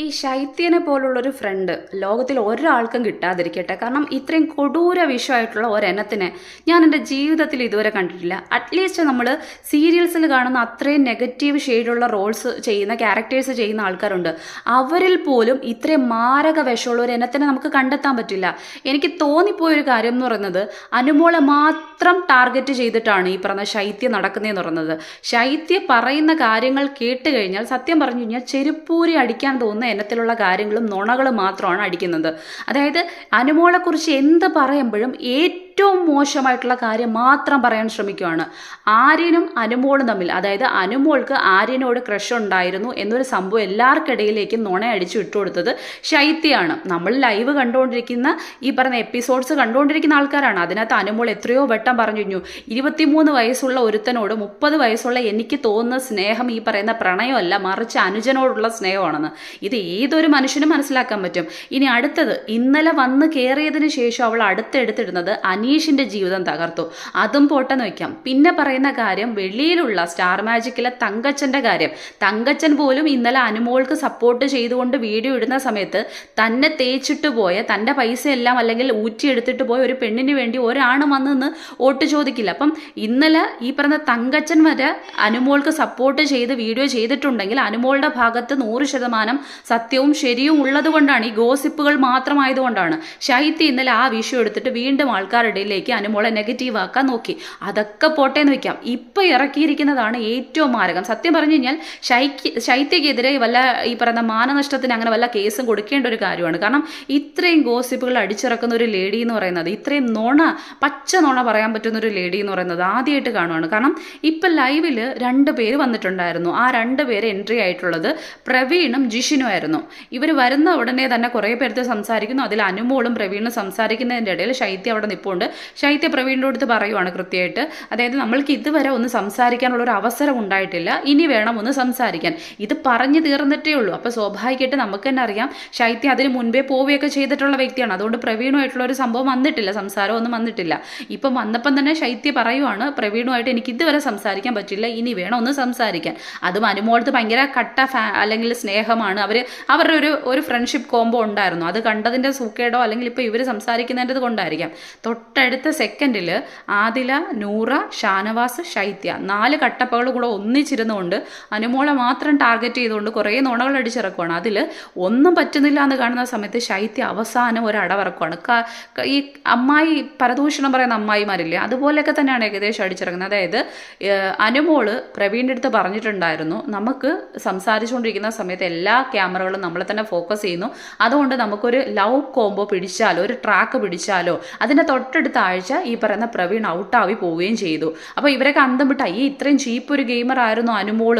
ഈ ശൈത്യനെ പോലുള്ളൊരു ഫ്രണ്ട് ലോകത്തിൽ ഒരാൾക്കും കിട്ടാതിരിക്കട്ടെ. കാരണം ഇത്രയും കൊടൂര വിഷയമായിട്ടുള്ള ഒരെണ്ണത്തിനെ ഞാൻ എന്റെ ജീവിതത്തിൽ ഇതുവരെ കണ്ടിട്ടില്ല. അറ്റ്ലീസ്റ്റ് നമ്മൾ സീരിയൽസിൽ കാണുന്ന അത്രയും നെഗറ്റീവ് ഷെയ്ഡുള്ള റോൾസ് ചെയ്യുന്ന ക്യാരക്ടേഴ്സ് ചെയ്യുന്ന ആൾക്കാരുണ്ട്. അവരിൽ പോലും ഇത്രയും മാരക വിഷമുള്ള ഒരു എണ്ണത്തിനെ നമുക്ക് കണ്ടെത്താൻ പറ്റില്ല. എനിക്ക് തോന്നിപ്പോയൊരു കാര്യം എന്ന് പറയുന്നത് അനുമോളെ മാത്രം ടാർഗറ്റ് ചെയ്തിട്ടാണ് ഈ പറഞ്ഞ ശൈത്യം നടക്കുന്നതെന്ന് പറയുന്നത്. ശൈത്യ പറയുന്ന കാര്യങ്ങൾ കേട്ട് കഴിഞ്ഞാൽ സത്യം പറഞ്ഞു കഴിഞ്ഞാൽ ചെരുപ്പൂരി അടിക്കാൻ തോന്നുന്ന ഇനത്തിലുള്ള കാര്യങ്ങളും നുണകളും മാത്രമാണ് അടിക്കുന്നത്. അതായത് അനുമോളെക്കുറിച്ച് എന്ത് പറയുമ്പോഴും ഏറ്റവും മോശമായിട്ടുള്ള കാര്യം മാത്രം പറയാൻ ശ്രമിക്കുകയാണ് ആര്യനും അനുമോളും തമ്മിൽ അതായത് അനുമോൾക്ക് ആര്യനോട് ക്രഷ് ഉണ്ടായിരുന്നു എന്നൊരു സംഭവം എല്ലാവർക്കിടയിലേക്ക് നുണ അടിച്ചു ഇട്ടുകൊടുത്തത് ശൈത്യാണ് നമ്മൾ ലൈവ് കണ്ടുകൊണ്ടിരിക്കുന്ന ഈ പറഞ്ഞ എപ്പിസോഡ്സ് കണ്ടുകൊണ്ടിരിക്കുന്ന ആൾക്കാരാണ്. അതിനകത്ത് അനുമോൾ എത്രയോ വട്ടം പറഞ്ഞു ഇരുപത്തിമൂന്ന് വയസ്സുള്ള ഒരുത്തനോട് മുപ്പത് വയസ്സുള്ള എനിക്ക് തോന്നുന്ന സ്നേഹം ഈ പറയുന്ന പ്രണയമല്ല മറിച്ച് അനുജനോടുള്ള സ്നേഹമാണെന്ന്. ഇത് ഏതൊരു മനുഷ്യനും മനസ്സിലാക്കാൻ പറ്റും. ഇനി അടുത്തത് ഇന്നലെ വന്ന് കയറിയതിന് ശേഷം അവൾ അടുത്തെടുത്തിടുന്നത് അനീഷിന്റെ ജീവിതം തകർത്തു. അതും പോട്ടെന്ന് വയ്ക്കാം. പിന്നെ പറയുന്ന കാര്യം വെളിയിലുള്ള സ്റ്റാർ മാജിക്കിലെ തങ്കച്ചന്റെ കാര്യം. തങ്കച്ചൻ പോലും ഇന്നലെ അനുമോൾക്ക് സപ്പോർട്ട് ചെയ്തുകൊണ്ട് വീഡിയോ ഇടുന്ന സമയത്ത് തന്നെ തേച്ചിട്ട് പോയ തന്റെ പൈസ എല്ലാം അല്ലെങ്കിൽ ഊറ്റിയെടുത്തിട്ട് പോയ ഒരു പെണ്ണിന് വേണ്ടി ഒരാണ് വന്നെന്ന് നിന്ന് വോട്ട് ചോദിക്കില്ല. അപ്പം ഇന്നലെ ഈ പറഞ്ഞ തങ്കച്ചൻ വരെ അനുമോൾക്ക് സപ്പോർട്ട് ചെയ്ത് വീഡിയോ ചെയ്തിട്ടുണ്ടെങ്കിൽ അനുമോളുടെ ഭാഗത്ത് നൂറ് ശതമാനം സത്യവും ശരിയും ഉള്ളതുകൊണ്ടാണ് ഈ ഗോസിപ്പുകൾ മാത്രമായതുകൊണ്ടാണ്. ശൈത്യ ഇന്നലെ ആ വിഷയം എടുത്തിട്ട് വീണ്ടും ആൾക്കാരുടെ ഇടയിലേക്ക് അനുമോളെ നെഗറ്റീവ് ആക്കാൻ നോക്കി. അതൊക്കെ പോട്ടെ എന്ന് വെക്കാം. ഇപ്പം ഇറക്കിയിരിക്കുന്നതാണ് ഏറ്റവും മാരകം. സത്യം പറഞ്ഞു കഴിഞ്ഞാൽ ശൈക്യ ശൈത്യക്കെതിരെ വല്ല ഈ പറയുന്ന മാനനഷ്ടത്തിന് അങ്ങനെ വല്ല കേസും കൊടുക്കേണ്ട ഒരു കാര്യമാണ്. കാരണം ഇത്രയും ഗോസിപ്പുകൾ അടിച്ചിറക്കുന്ന ഒരു ലേഡി എന്ന് പറയുന്നത് ഇത്രയും നുണ പച്ച നുണ പറയാൻ പറ്റുന്ന ഒരു ലേഡി എന്ന് പറയുന്നത് ആദ്യമായിട്ട് കാണുവാണ്. കാരണം ഇപ്പം ലൈവിൽ രണ്ട് പേര് വന്നിട്ടുണ്ടായിരുന്നു. ആ രണ്ട് പേര് എൻട്രി ആയിട്ടുള്ളത് പ്രവീണും ജിഷിനും ആയിരുന്നു. ഇവർ വരുന്ന ഉടനെ തന്നെ കുറേ പേരത്തെ സംസാരിക്കുന്നു. അതിൽ അനുമോളും പ്രവീണും സംസാരിക്കുന്നതിന്റെ ഇടയിൽ ശൈത്യ അവിടെ നിൽപ്പുണ്ട് ശൈത്യ പ്രവീണിന്റെ അടുത്ത് പറയുവാണ് കൃത്യമായിട്ട്. അതായത് നമ്മൾക്ക് ഇതുവരെ ഒന്ന് സംസാരിക്കാനുള്ള ഒരു അവസരം ഉണ്ടായിട്ടില്ല. ഇനി വേണം ഒന്ന് സംസാരിക്കാൻ. ഇത് പറഞ്ഞു തീർന്നിട്ടേ ഉള്ളൂ. അപ്പോൾ സ്വാഭാവികമായിട്ട് നമുക്ക് തന്നെ അറിയാം. ശൈത്യ അതിന് മുൻപേ പോവുകയൊക്കെ ചെയ്തിട്ടുള്ള വ്യക്തിയാണ്. അതുകൊണ്ട് പ്രവീണുമായിട്ടുള്ള ഒരു സംഭവം വന്നിട്ടില്ല. സംസാരം ഒന്നും വന്നിട്ടില്ല. ഇപ്പം വന്നപ്പം തന്നെ ശൈത്യ പറയുവാണ് പ്രവീണുമായിട്ട് എനിക്ക് ഇതുവരെ സംസാരിക്കാൻ പറ്റില്ല. ഇനി വേണം ഒന്ന് സംസാരിക്കാൻ. അതും അനുമോളത്ത് ഭയങ്കര കട്ട ഫാ അല്ലെങ്കിൽ സ്നേഹമാണ്. അവർ അവരുടെ ഒരു ഒരു ഫ്രണ്ട്ഷിപ്പ് കോംബോ ഉണ്ടായിരുന്നു. അത് കണ്ടതിന്റെ സൂക്കേടോ അല്ലെങ്കിൽ ഇപ്പോൾ ഇവർ സംസാരിക്കുന്നതിന്റെ കൊണ്ടായിരിക്കാം. തൊട്ടടുത്ത സെക്കൻഡിൽ ആദില നൂറ ഷാനവാസ് ശൈത്യ നാല് കട്ടപ്പകൾ കൂടെ ഒന്നിച്ചിരുന്നുകൊണ്ട് അനുമോളെ മാത്രം ടാർഗറ്റ് ചെയ്തുകൊണ്ട് കുറേ നുണകൾ അടിച്ചിറക്കുവാണ്. അതിൽ ഒന്നും പറ്റുന്നില്ല എന്ന് കാണുന്ന സമയത്ത് ശൈത്യ അവസാനം ഒരു അടവിറക്കുവാണ്. ഈ അമ്മായി പരദൂഷണം പറയുന്ന അമ്മായിമാരില്ലേ അതുപോലെയൊക്കെ തന്നെയാണ് ഏകദേശം അടിച്ചിറങ്ങുന്നത്. അതായത് അനുമോൾ പ്രവീണിന്റെ അടുത്ത് പറഞ്ഞിട്ടുണ്ടായിരുന്നു നമുക്ക് സംസാരിച്ചുകൊണ്ടിരിക്കുന്ന സമയത്ത് എല്ലാ ക്യാമറകളും നമ്മളെ തന്നെ ഫോക്കസ് ചെയ്യുന്നു. അതുകൊണ്ട് നമുക്കൊരു ലവ് കോംബോ പിടിച്ചാലോ ഒരു ട്രാക്ക് പിടിച്ചാലോ അതിന്റെ തൊട്ടടുത്ത ആഴ്ച ഈ പറയുന്ന പ്രവീൺ ഔട്ടായി പോവുകയും ചെയ്തു. അപ്പോൾ ഇവരൊക്കെ അന്തം വിട്ട ഈ ഇത്രയും ചീപ്പ് ഒരു ഗെയിമർ ആയിരുന്നു അനുമോൾ.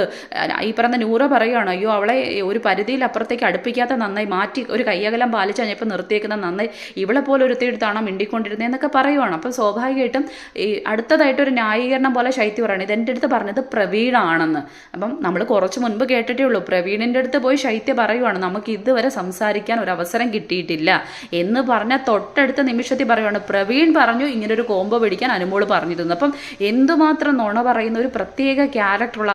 ഈ പറയുന്ന നൂറ പറയുകയാണ് അയ്യോ അവളെ ഒരു പരിധിയിൽ അപ്പുറത്തേക്ക് അടുപ്പിക്കാത്ത നന്നായി മാറ്റി ഒരു കയ്യകലം പാലിച്ച് കഴിഞ്ഞപ്പോൾ നിർത്തിയേക്കുന്ന നന്നായി ഇവളെ പോലെ ഒരുത്തിയെടുത്താണോ മിണ്ടിക്കൊണ്ടിരുന്നത് എന്നൊക്കെ പറയുവാണ്. അപ്പോൾ സ്വാഭാവികമായിട്ടും ഈ അടുത്തതായിട്ട് ഒരു ന്യായീകരണം പോലെ ശൈത്യ പറയണം ഇതെന്റെ അടുത്ത് പറഞ്ഞത് പ്രവീണാണെന്ന്. അപ്പം നമ്മൾ കുറച്ച് മുൻപ് കേട്ടിട്ടേ ഉള്ളൂ പ്രവീണിന്റെ അടുത്ത് പോയി ശൈത്യ പറയുവാണ് നമുക്ക് ഇതുവരെ സംസാരിക്കാൻ ഒരു അവസരം കിട്ടിയിട്ടില്ല എന്ന് പറഞ്ഞ തൊട്ടടുത്ത നിമിഷത്തിൽ പറയുവാണ് പ്രവീൺ പറഞ്ഞു ഇങ്ങനൊരു കോംബോ പിടിക്കാൻ അനുമോൾ പറഞ്ഞിരുന്നു. അപ്പം എന്തുമാത്രം നുണ പറയുന്ന ഒരു പ്രത്യേക ക്യാരക്ടറുള്ള